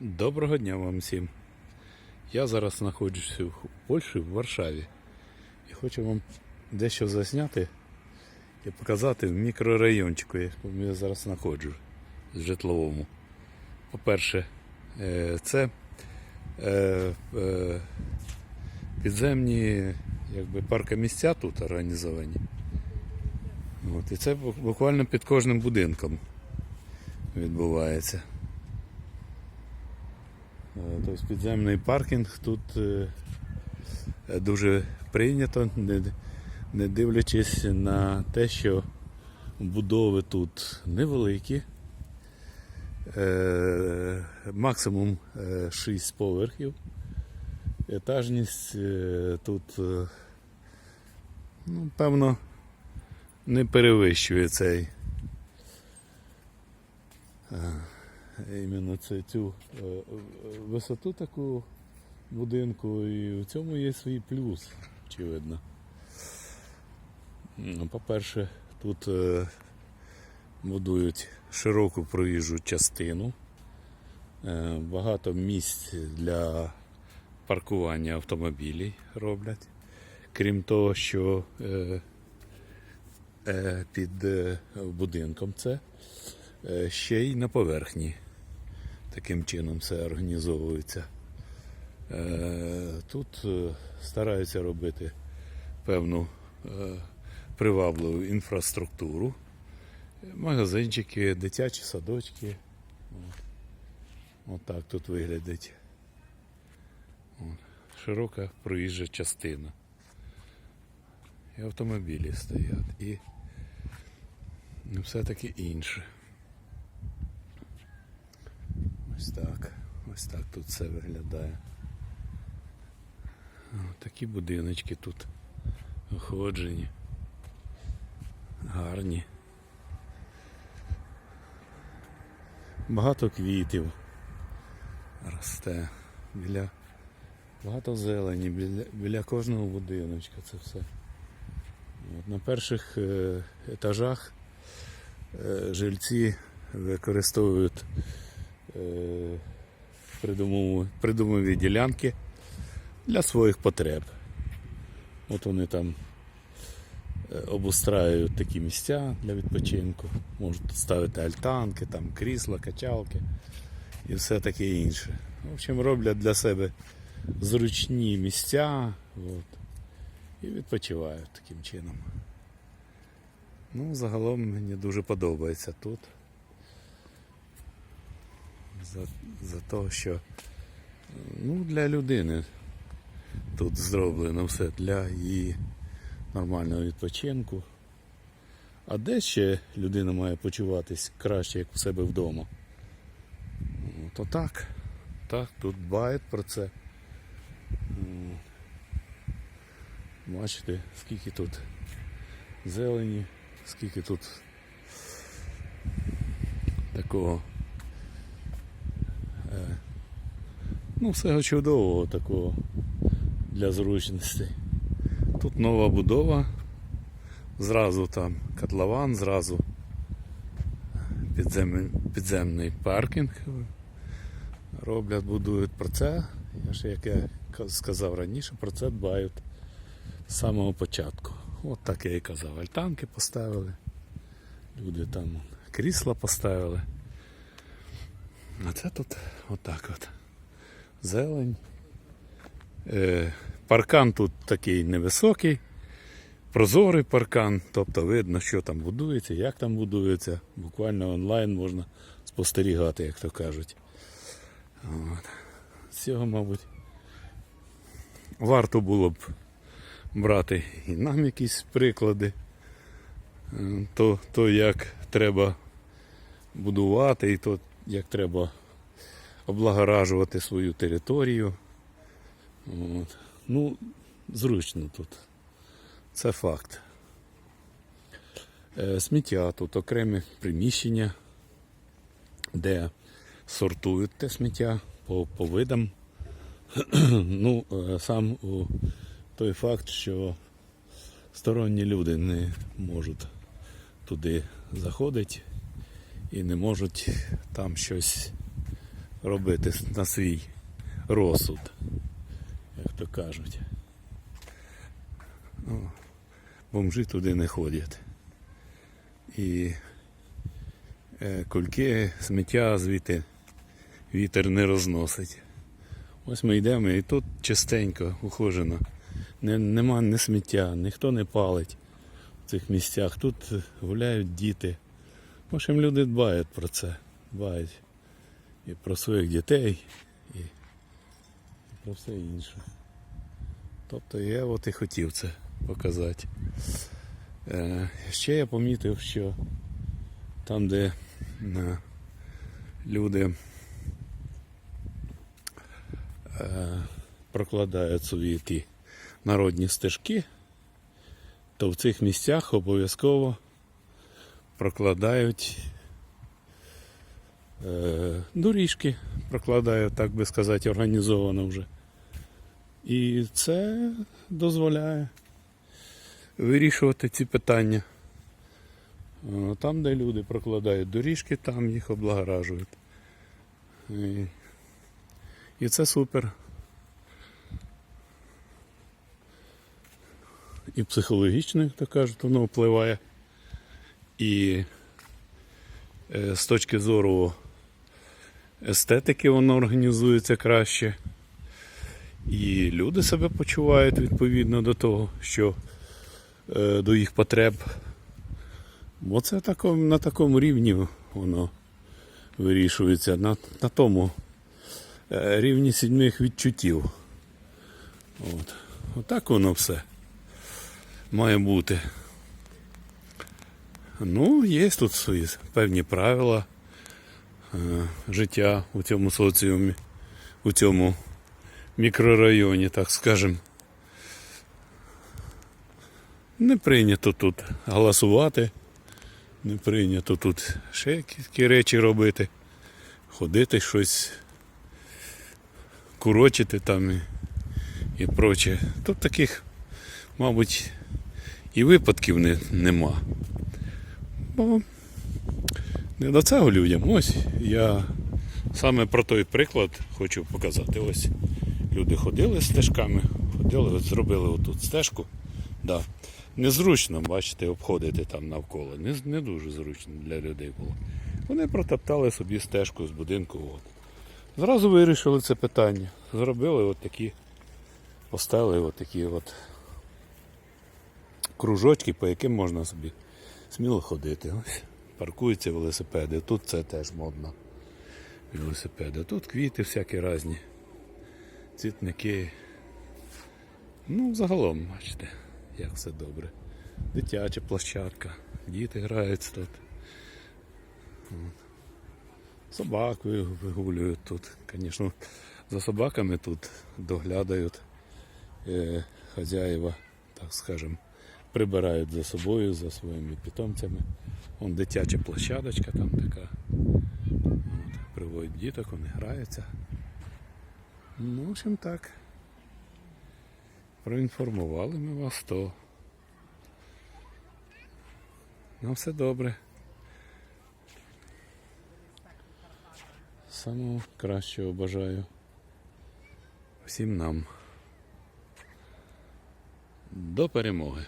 Доброго дня вам всім. Я зараз знаходжуся в Польщі, в Варшаві. І хочу вам дещо засняти і показати в мікрорайончику, в якому я зараз знаходжу, житловому. По-перше, е, це е, е, підземні якби, паркомісця тут організовані. От, і це буквально під кожним будинком відбувається. Е, Тобто підземний паркінг тут е, дуже прийнято, не, дивлячись на те, що будови тут невеликі. Е, Максимум 6 поверхів. Етажність тут, ну, певно, не перевищує цей іменно це, цю е, е, висоту таку будинку, і в цьому є свій плюс, очевидно. Ну, По-перше, тут е, будують широку проїжджу частину, багато місць для паркування автомобілів роблять. Крім того, що під будинком це ще й на поверхні. Таким чином все організовується. Е, Тут е, стараються робити певну е, привабливу інфраструктуру, магазинчики, дитячі садочки. От. Отак тут виглядить. Широка проїжджа частина. І автомобілі стоять, і все таки інше. Ось так. Ось так тут все виглядає. Такі будиночки тут оходжені. Гарні. Багато квітів росте. Біля багато зелені, біля, біля кожного будиночка це все. От на перших е, етажах е, жильці використовують е, придумові, ділянки для своїх потреб. От вони там е, обустраюють такі місця для відпочинку, можуть ставити альтанки, там крісла, качалки і все таке інше. В общем, роблять для себе зручні місця от, і відпочивають таким чином. Ну, загалом мені дуже подобається тут за, за те, що ну, для людини тут зроблено все для її нормального відпочинку. А де ще людина має почуватись краще, як у себе вдома? Ну, То так, так, тут дбають про це. Бачите, скільки тут зелені, скільки тут такого Е, Ну, всього чудового такого для зручності. Тут нова будова, зразу там котлован, зразу підземний, підземний паркінг роблять, будують про це. Я ж як я сказав раніше, про це дбають з самого початку. От так я і казав. Альтанки поставили, люди там крісла поставили. А це тут отак от. Зелень. Е, паркан тут такий невисокий, прозорий паркан, тобто видно, що там будується, як там будується. Буквально онлайн можна спостерігати, як то кажуть. От. Цього, мабуть, варто було б брати і нам якісь приклади. Е, То, то як треба будувати, і то як треба облагоражувати свою територію. От. Ну, зручно тут. Це факт. Е, Сміття тут окремі приміщення, де сортують те сміття по, по видам. ну, е, сам той факт, що сторонні люди не можуть туди заходити і не можуть там щось робити на свій розсуд, як то кажуть. Ну, бомжі туди не ходять. І е, кульки, сміття звідти вітер не розносить. Ось ми йдемо і тут чистенько, ухожено. Не, нема ні сміття, ніхто не палить в цих місцях. Тут гуляють діти. В общем, люди дбають про це. Дбають і про своїх дітей, і, і про все інше. Тобто я от і хотів це показати. Е, ще я помітив, що там, де е, люди е, прокладають свої ті народні стежки, то в цих місцях обов'язково прокладають доріжки, прокладають, так би сказати, організовано вже. І це дозволяє вирішувати ці питання. Е, Там, де люди прокладають доріжки, там їх облагоражують. І, і це супер. І психологічно, як то кажуть, воно впливає. І е, з точки зору естетики воно організується краще. І люди себе почувають відповідно до того, що е, до їх потреб. Бо це на такому рівні воно вирішується, на, на тому е, рівні сідьмих відчуттів. От. Отак воно все має бути. Ну, є тут свої певні правила життя у цьому соціумі, у цьому мікрорайоні, так скажем. Не прийнято тут голосувати, не прийнято тут ще якісь речі робити, ходити щось, курочити там і, і проче. Тут таких, мабуть, і випадків не, нема. Бо не до цього людям. Ось я саме про той приклад хочу показати. Ось люди ходили стежками, ходили, от зробили отут стежку. Да. Незручно, бачите, обходити там навколо. Не, не дуже зручно для людей було. Вони протоптали собі стежку з будинку. От. Зразу вирішили це питання. Зробили от такі, поставили от такі от кружочки, по яким можна собі сміло ходити. Ось паркуються велосипеди. Тут це теж модно. Велосипеди. Тут квіти всякі різні. Цвітники. Ну, загалом, бачите, як все добре. Дитяча площадка. Діти граються тут. От. Вигулюють тут. Звісно, за собаками тут доглядають е, хазяїва, так скажем, прибирають за собою, за своїми питомцями. Вон дитяча площадочка там така. От, приводять діток, вони граються. Ну, в общем так. Проінформували ми вас, то. Ну, все добре. Самого кращого бажаю всім нам. До перемоги.